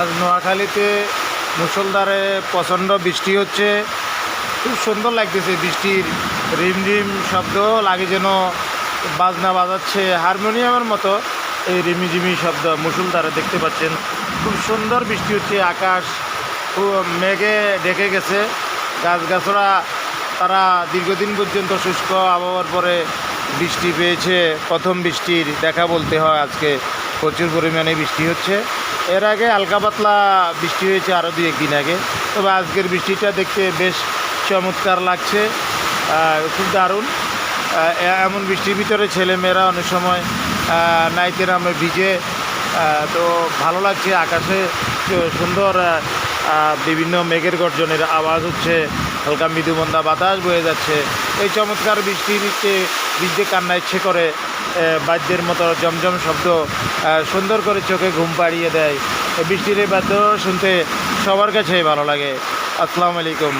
আজ নোয়াখালীতে মুসলধারে প্রচণ্ড বৃষ্টি হচ্ছে। খুব সুন্দর লাগতেছে বৃষ্টির রিম রিম শব্দ, লাগে যেন বাজনা বাজাচ্ছে। হারমোনিয়ামের মতো এই রিমিঝিমি শব্দ মুসলধারে দেখতে পাচ্ছেন। খুব সুন্দর বৃষ্টি হচ্ছে, আকাশ মেঘে ঢেকে গেছে। গাছগাছরা তারা দীর্ঘদিন পর্যন্ত শুষ্ক আবহাওয়ার পরে বৃষ্টি পেয়েছে। প্রথম বৃষ্টির দেখা বলতে হয় আজকে প্রচুর পরিমাণে বৃষ্টি হচ্ছে। এর আগে হালকা পাতলা বৃষ্টি হয়েছে আরও দুই একদিন আগে। তবে আজকের বৃষ্টিটা দেখতে বেশ চমৎকার লাগছে খুব দারুণ। এমন বৃষ্টির ভিতরে ছেলেমেয়েরা অনেক সময় নাইতে নামে ভিজে তো ভালো লাগছে আকাশে সুন্দর বিভিন্ন মেঘের গর্জনের আওয়াজ হচ্ছে, হালকা মৃদুমন্দা বাতাস বয়ে যাচ্ছে। এই চমৎকার বৃষ্টি বৃষ্টি কান্না ইচ্ছে করে বাদ্যের মতো জমজম শব্দ সুন্দর করে চোখে ঘুম পাড়িয়ে দেয়। বৃষ্টির এই বাদ্য শুনতে সবার কাছেই ভালো লাগে। আসসালামু আলাইকুম।